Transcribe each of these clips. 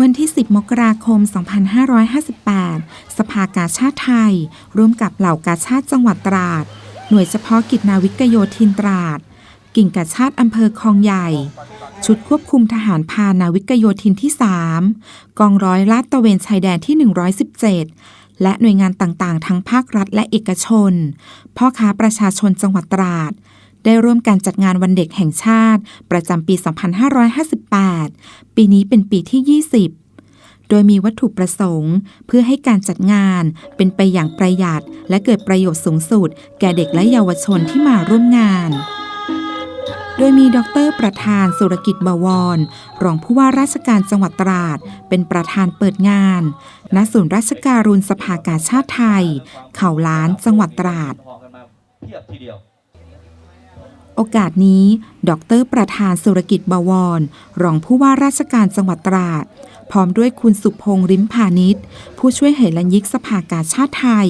วันที่ 10 มกราคม 2558 สภากาชาติไทย ร่วมกับเหล่ากาชาติจังหวัดตราด หน่วยเฉพาะกิจนาวิกโยธินตราด กิ่งกาชาติอำเภอคลองใหญ่ ชุดควบคุมทหารพานาวิกโยธินที่ 3 กองร้อยลาดตระเวนชายแดนที่ 117 และหน่วยงานต่างๆ ทั้งภาครัฐและเอกชน พ่อค้าประชาชนจังหวัดตราด ได้ร่วมการจัดงานวันเด็กแห่งชาติ ประจำปี 2558 ปีนี้เป็นปีที่ 20 โดยมีวัตถุประสงค์ เพื่อให้การจัดงานเป็นไปอย่างประหยัด และเกิดประโยชน์สูงสุด แก่เด็กและเยาวชนที่มาร่วมงาน โดยมีดรประธานสุรกิจบวร รองผู้ว่าราชการจังหวัดตราด เป็นประธานเปิดงานณศูนย์ราชการุณสภากาชาติไทย เขาล้านจังหวัดตราดเทียบทีเดียว โอกาสนี้ ดร ประธานสุรกิจบวร รองผู้ว่าราชการจังหวัดตราด พร้อมด้วยคุณสุพงษ์ริมพาณิชย์ผู้ช่วยเหรัญยิกสภากาชาติไทย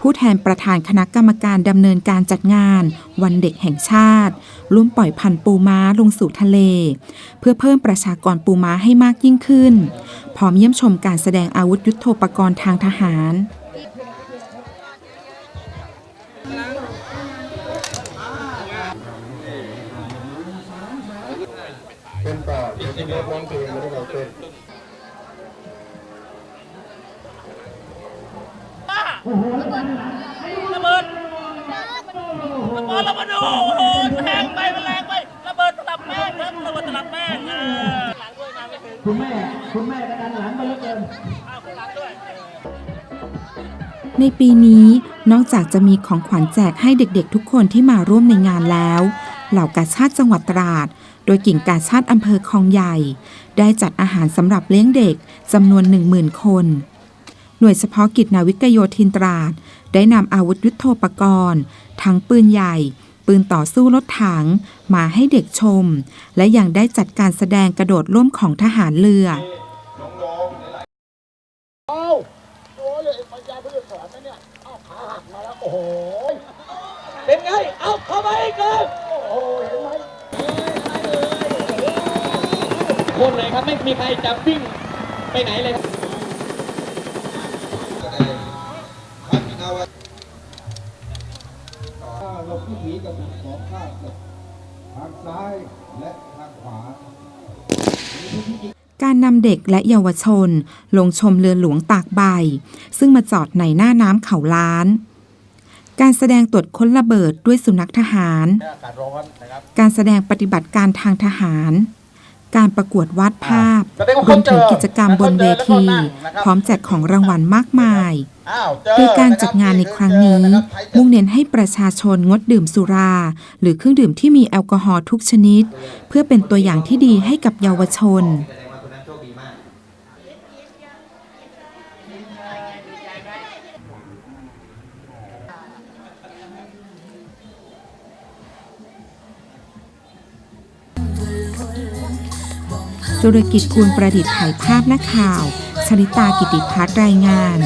ผู้แทนประธานคณะกรรมการดำเนินการจัดงาน วันเด็กแห่งชาติร่วมปล่อยพันธุ์ปูม้าลงสู่ทะเล เพื่อเพิ่มประชากรปูม้าให้มากยิ่งขึ้น พร้อมเยี่ยมชมการแสดงอาวุธยุโทโธปกรณ์ทางทหาร เป็นต่อเดี๋ยวพี่เล็กร้องเพลงมาให้เราเต้นระเบิดระเบิดระเบิดโอ้โหแรงไปมันแรงไประเบิดตลับแป้งครับระเบิดตลับแป้งเออหลังด้วยมาไม่ถึงคุณแม่คุณแม่กระดันหลังมาเหลือเกินหลังด้วยในปีนี้ นอกจากจะมีของขวัญแจกให้เด็กๆ ทุกคนที่มาร่วมในงานแล้ว เหล่ากาชาติจังหวัดตราด โดยกิ่งกาชาติอำเภอคลองใหญ่ ได้จัดอาหารสำหรับเลี้ยงเด็กจำนวน 10,000 คน หน่วยเฉพาะกิจนาวิกโยธินตราด ได้นำอาวุธยุโทโธปกรณ์ ทั้งปืนใหญ่ ปืนต่อสู้รถถัง มาให้เด็กชม และยังได้จัดการแสดงกระโดดร่วมของทหารเรือ โอ้ยปัญญาเพื่อนสอนนะเนี่ย เอ้าขาหักมาแล้ว โอ้โห เป็นไง เอาเข้าไปอีกเลยโอ้โห เห็นไหมคนไหนครับ ไม่มีใครจะวิ่งไปไหนเลยครับเราพิถีกับสองข้างเลยทางซ้ายและทางขวาการนำเด็กและเยาวชน ลงชมเรือหลวงตากใบ ซึ่งมาจอดในหน้าน้ำเขาล้าน การแสดงตรวจค้นระเบิดด้วยสุนัขทหารอากาศร้อนนะครับการแสดงปฏิบัติการทางทหาร การประกวดวาดภาพแสดงว่ารวมถึงเขาเจอกิจกรรมบนเวทีแล้วก็นั่งนะครับพร้อมแจกของรางวัลมากมายอ้าวเจอโดยการจัดงานในครั้งนี้ มุ่งเน้นให้ประชาชนงดดื่มสุรา หรือเครื่องดื่มที่มีแอลกอฮอล์ทุกชนิด เพื่อเป็นตัวอย่างที่ดีให้กับเยาวชน สุรกิจคูณประดิษฐ์ถ่ายภาพและข่าวชลิตากิติพัฒน์รายงาน